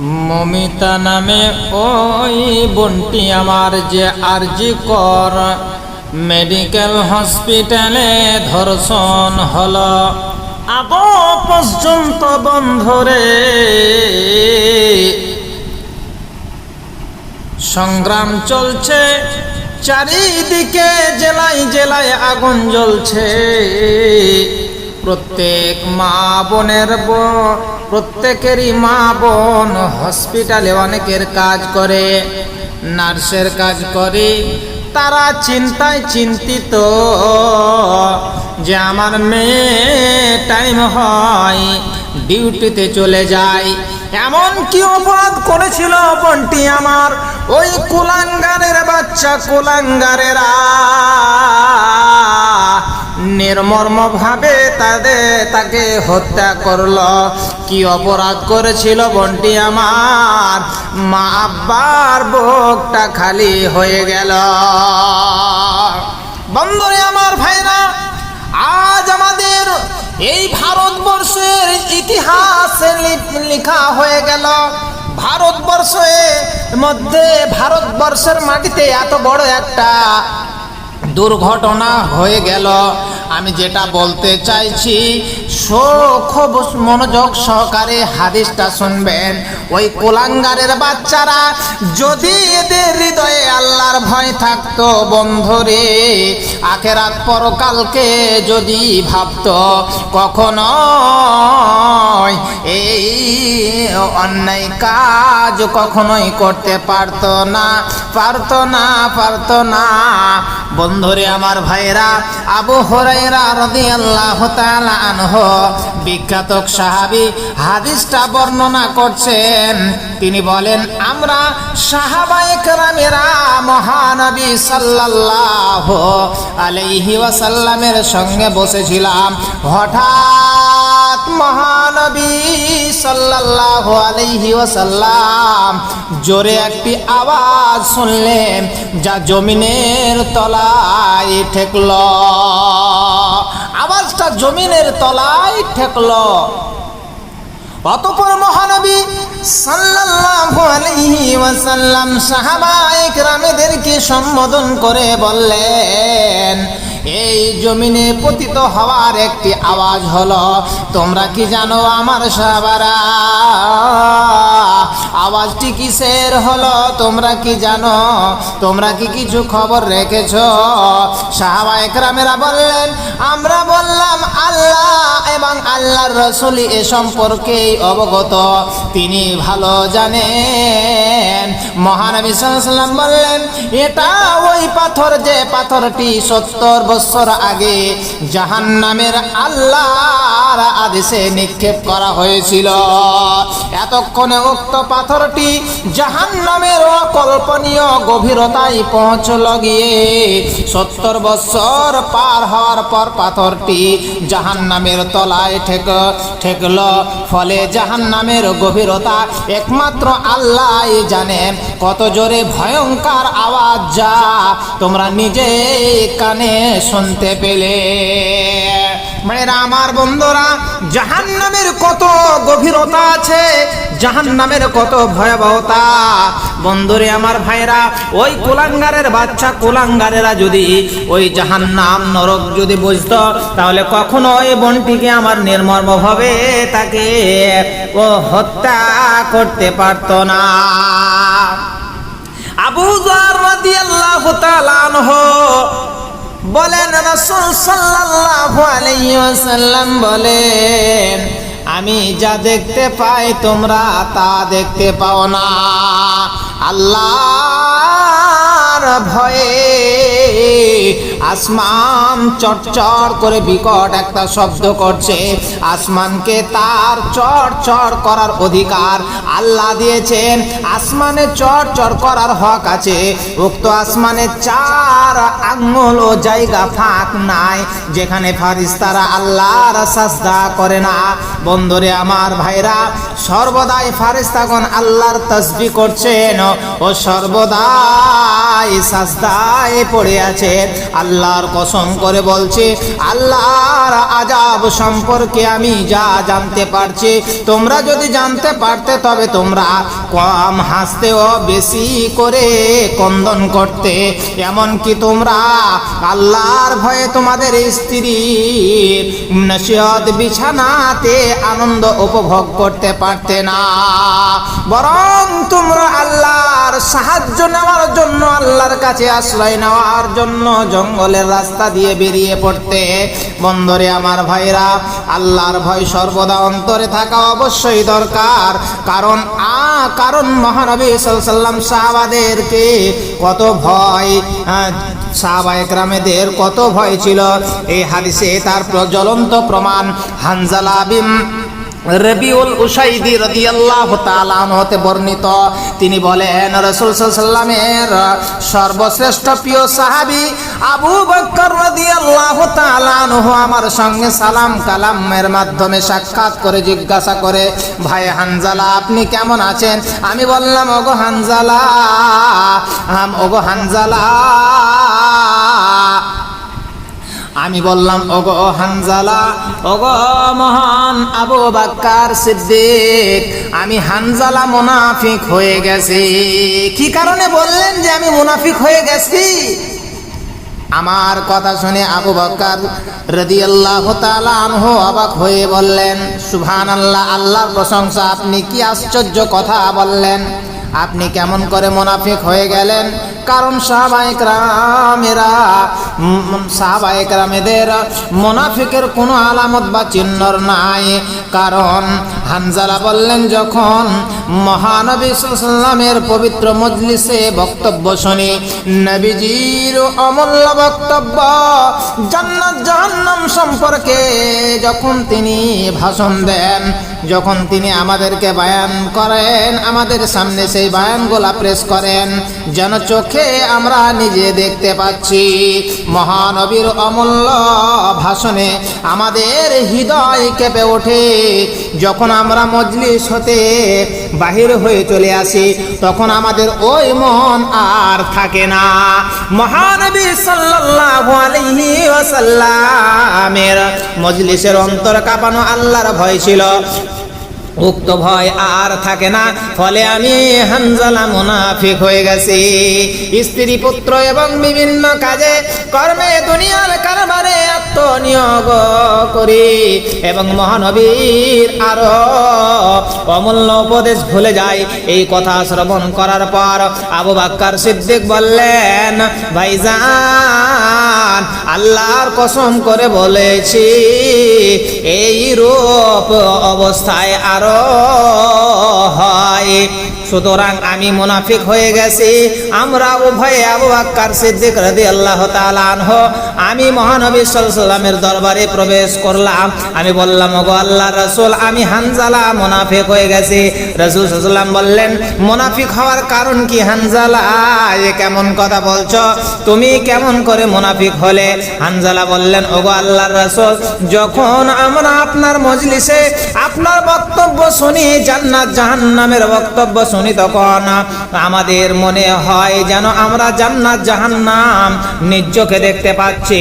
মমিতা নামে ওই বোনটি আমার যে আরজি কর। মেডিকেল হসপিটালে ধর্ষণ হলো। আগ পর্যন্ত বন্ধরে সংগ্রাম চলছে, চারিদিকে জেলায় জেলায় আগুন জ্বলছে। প্রত্যেক মা বোনের প্রত্যেকেরই মা বোন হসপিটালে অনেকের কাজ করে, নার্সের কাজ করে, তারা চিন্তায় চিন্তিত যে আমার মেয়ে টাইম হয় ডিউটিতে চলে যায়। এমন কি অপরাধ করেছিল বন্টি আমার ওই কুলাঙ্গারের বাচ্চা, কুলাঙ্গারেরা নির্মর্ম ভাবে তাদের, তাকে হত্যা করল। কি অপরাধ করেছিল বন্টি আমার? মা আব্বার বুকটা খালি হয়ে গেল। বন্ধুরে আমার ভাইরা, আজ আমাদের এই ভারতবর্ষের ইতিহাসে লেখা হয়ে গেল। ভারতবর্ষের মধ্যে ভারতবর্ষের মাটিতে এত বড় একটা দুর্ঘটনা হয়ে গেল। আমি যেটা বলতে চাইছি খুব মনোযোগ সহকারে হাদিসটা শুনবেন। ওই কোলাঙ্গারের বাচ্চারা, যদি এদের হৃদয়ে আল্লাহর ভয় থাকতো বন্ধুরে, আখেরাত পরকালকে যদি ভাবতো, কখনো এই অন্যায় কাজ কখনোই করতে পারতো না পারতো না পারতো না। বন্ধুরে আমার ভাইরা আবু হরাইরা রাদিয়াল্লাহু তাআলা আনহু, বিখ্যাত সাহাবি হাদিসটা বর্ণনা করছেন। তিনি বলেন, আমরা সাহাবায়ে কেরামেরা মহানবী সাল্লাল্লাহু আলাইহি ওয়াসাল্লামের সঙ্গে বসেছিলাম। হঠাৎ মহানবী ওয়াসাল্লাম জোরে একটি আওয়াজ শুনলেন যা জমিনের তলায় ঠেকল। আওয়াজটা জমিনের তলায় ঠেকল। অতপর মহানবী সাল্লাল্লাহু আলাইহি ওয়াসাল্লাম সাহাবায়ে কেরামেদেরকে সম্বোধন করে বললেন এই জমিনে পতিত হওয়ার একটি আওয়াজ হলো, তোমরা কি জানো আমার সাহাবারা? আওয়াজটি কিসের হলো? তোমরা কি জানো? তোমরা কি কিছু খবর রেখেছ? সাহাবা একরামেরা বললেন, আমরা বললাম আল্লাহ এবং আল্লাহর রসুল এ সম্পর্কে অবগত। তিনি ভালো জানেন। মহানবী সাল্লাম বললেন, এটা ওই পাথর যে পাথরটি সত্তর বছর আগে জাহান নামের আল্লাহর আদেশে নিক্ষেপ করা হয়েছিল। এতক্ষণে উক্ত পাথরটি জাহান নামের অকল্পনীয় গভীরতায় পৌঁছল গিয়ে সত্তর বছর পার হওয়ার পর পাথরটি জাহান নামের তলায় ঠেক, ঠেকল। ফলে জাহান নামের গভীরতা একমাত্র আল্লাহ জানেন কত জোরে ভয়ঙ্কর আওয়াজ যা তোমরা নিজে কানে শুনতে পেলে। মেয়েরা, আমার বন্ধুরা, জাহান্নামের কত গভীরতা আছে জাহান নামের কত ভয়াবহতা। বন্ধুরে আমার ভাইরা, ওই কুলাঙ্গারের বাচ্চা, কুলাঙ্গারেরা যদি ওই জাহান নাম নরক যদি বুঝত, তাহলে কখনো ওই বনটিকে আমার নির্মর্ম ভাবে তাকে ও হত্যা করতে পারতো না। আবু জার রাদিয়াল্লাহু তাআলা আনহু বলেন, রাসূল সাল্লাল্লাহু আলাইহি ওয়াসাল্লাম বলেন আমি যা দেখতে পাই তোমরা তা দেখতে পাও না। আল্লাহর ভয়ে আসমান চটচড় করে বিকট একটা শব্দ করছে। আসমানকে তার চড় করার অধিকার আল্লাহ দিয়েছেন। আসমানে চড় করার হক আছে। উক্ত আসমানে চার আঙ্গুল ও জায়গা ফাঁক নাই, যেখানে ফারিস্তারা আল্লাহর সাজদা করে না। বন্ধুরে, আমার ভাইরা সর্বদাই ফারেস্তাগণ আল্লাহর তসবি করছেন ও সর্বদাই সাজদায় পড়ে আছে। আল্লাহর কসম করে বলছে, আল্লাহর আজাব সম্পর্কে আমি যা জানতে পারছি, তোমরা যদি জানতে পারতে তবে তোমরা কম হাসতে ও বেশি করে কন্দন করতে। এমনকি তোমরা আল্লাহর ভয়ে তোমাদের স্ত্রী নসিহত বিছানাতে আনন্দ উপভোগ করতে পারতে না। বরং তোমরা আল্লাহর সাহায্য নেওয়ার জন্য, আল্লাহর কাছে আশ্রয় নেওয়ার জন্য জঙ্গলের রাস্তা দিয়ে বেরিয়ে পড়তে। বন্দরে আমার ভাইরা, আল্লাহর ভয় সর্বদা অন্তরে থাকা অবশ্যই দরকার। কারণ, আ, কারণ মহানবী সাল্লাম সাহাবাদেরকে কত ভয় সাহাবা একরামেদের কত ভয় ছিল। এই হাদিসে তার জ্বলন্ত প্রমাণ হানজালা রবিউল উসাইদি রাদিয়াল্লাহু তাআলা হতে বর্ণিত। তিনি বলেন রাসূল সাল্লামের সর্বশ্রেষ্ঠ প্রিয় সাহাবী আবু বকর রাদিয়াল্লাহু তাআলা আনহু আমার সঙ্গে সালাম কালামের মাধ্যমে সাক্ষাৎ করে জিজ্ঞাসা করে ভাই হানজালা আপনি কেমন আছেন? আমি বললাম ওগো হানজালা আম, ওগো হানজালা আমি বললাম, ওগো হানজালা অগ মহান আবু বাক্কার সিদ্দিক, আমি হানজালা মুনাফিক হয়ে গেছি। কি কারণে বললেন যে আমি মুনাফিক হয়ে গেছি? আমার কথা শুনে আবু বকর রাদিয়াল্লাহু আনহু অবাক হয়ে বললেন, সুবহানাল্লাহ, আল্লাহর প্রশংসা, আপনি কি আশ্চর্য কথা বললেন? আপনি কেমন করে মুনাফিক হয়ে গেলেন? কারণ সাহাবায়ে কেরামেরা সাহাবায়ে কেরামেদের মুনাফিকের কোনো আলামত বা চিহ্নর নাই। কারণ হানজালা বললেন, যখন মহানবী সাল্লামের পবিত্র মজলিসে বক্তব্য শুনি, নবীজির অমূল্য বক্তব্য জান্নাত জাহান্নাম সম্পর্কে যখন তিনি ভাষণ দেন, যখন তিনি আমাদেরকে বায়ান করেন, আমাদের সামনে সেই বায়ানগুলা প্রেস করেন, যেন চোখে আমরা নিজে দেখতে পাচ্ছি। মহানবীর অমূল্য ভাষণে আমাদের হৃদয় কেঁপে ওঠে। যখন আমরা মজলিস হতে বাহির হয়ে চলে আসি, তখন আমাদের ওই মন আর থাকে না। মহানবী সাল্লাল্লাহু আলাইহি মজলিসের অন্তর কাঁপানো আল্লাহর ভয় ছিল। উক্ত ভয় আর থাকে না। ফলে আমি হানজালা মুনাফিক হয়ে গেছি। স্ত্রী, পুত্র এবং বিভিন্ন কাজে কর্মে দুনিয়ার কারবারে আত্মনিয়োগ করি এবং মহানবীর আরও অমূল্য উপদেশ ভুলে যায় এই কথা শ্রবণ করার পর আবু বাক্কার সিদ্দিক বললেন, ভাইজান আল্লাহর কসম করে বলেছি, এই রূপ অবস্থায় আরও হয়। সুতরাং আমি মুনাফিক হয়ে গেছি, আমরা উভয়ে আবু বাক্কার সিদ্দিক রাদি আল্লাহ তালানহ আমি মহানবী সাল্লামের দরবারে প্রবেশ করলাম। আমি বললাম, ওগো আল্লাহ রসুল, আমি হানজালা মুনাফিক হয়ে গেছি। রসুল সাল্লাম বললেন, মুনাফিক হওয়ার কারণ কি হানজালা? এ কেমন কথা বলছো? তুমি কেমন করে মুনাফিক হলে হানজালা বললেন, ওগো আল্লাহ রসুল, যখন আমরা আপনার মজলিসে আপনার বক্তব্য শুনি, জান্নাত জাহান্নামের বক্তব্য শুনি, তখন আমাদের মনে হয় যেন আমরা জান্নাত জাহান্নাম নিজ চোখে দেখতে পাচ্ছি।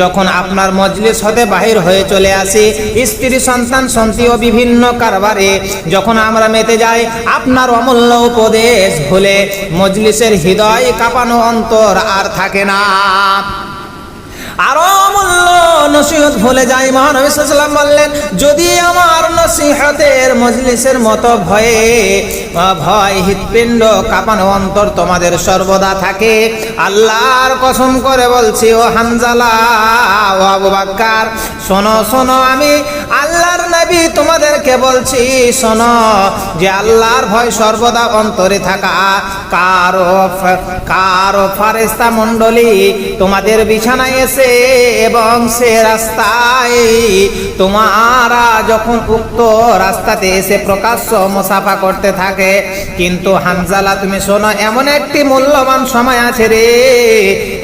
যখন আপনার মজলিস হতে বাহির হয়ে চলে আসি, স্ত্রী, সন্তান, সন্তি ও বিভিন্ন কারবারে, যখন আমরা মেতে যাই, আপনার অমূল্য উপদেশ ভুলে মজলিসের হৃদয় কাঁপানো অন্তর আর থাকে না। আরও মূল্য নসিহত ভুলে যাই, মহানবী বললেন, যদি আমার নসিহতের মজলিসের মতো ভয়ে ভয় হৃৎপিণ্ড কাঁপানো অন্তর তোমাদের সর্বদা থাকে, আল্লাহর কসম করে বলছি, ও হানজালা, ও আবু বাক্কার, শোনো শোনো আমি আল্লাহর নবী, তোমাদেরকে বলছি, শোনো, যে আল্লাহর ভয় সর্বদা অন্তরে থাকা। কারও কারও ফারেস্তা মণ্ডলী তোমাদের বিছানায় এসে এবং সে রাস্তায় তোমারা যখন উক্ত রাস্তাতে এসে প্রকাশ্য মুসাফা করতে থাকে, কিন্তু হানজালা, তুমি শোনো, এমন একটি মূল্যবান সময় আছে রে,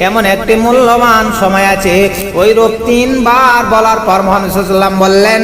এমন একটি মূল্যবান সময় আছে। ওই রূপ তিনবার বলার পর মোহাম্মদ সাল্লাম বললেন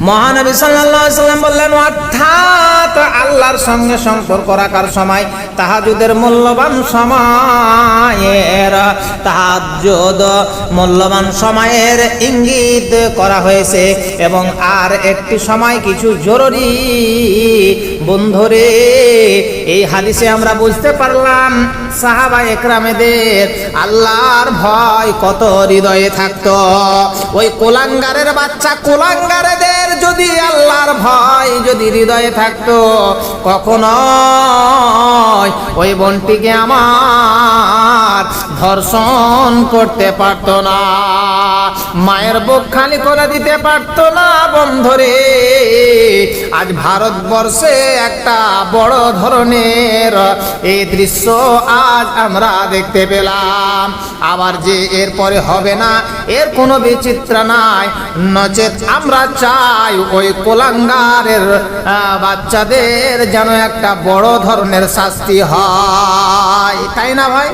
মহানবী সাল্লাম বললেন, অর্থাৎ আল্লাহর সঙ্গে সম্পর্ক রাখার সময় তাহাজুদের মূল্যবান সময়ের তাহাজুদ মূল্যবান সময়ের ইঙ্গিত করা হয়েছে এবং আর একটি সময় কিছু জরুরি। বন্ধুরে, এই হাদিসে আমরা বুঝতে পারলাম, সাহাবা একরামেদের আল্লাহর ভয় কত হৃদয়ে থাকতো। ওই কোলাঙ্গারের বাচ্চা কোলাঙ্গারেদের যদি আল্লাহর ভয়, যদি হৃদয়ে থাকতো কখনো ওই বোনটিকে আমার ধর্ষণ করতে পারতো না, মায়ের বুক খালি করে দিতে পারতো না বন্ধুরে। আজ ভারতবর্ষে একটা বড় ধরনের এই দৃশ্য আজ আমরা দেখতে পেলাম। আবার যে এরপরে হবে না, এর কোনো বিচিত্র নাই। নচেত আমরা চাই ওই কোলাঙ্গারের বাচ্চাদের যেন একটা বড় ধরনের শাস্তি হয়। তাই না ভাই?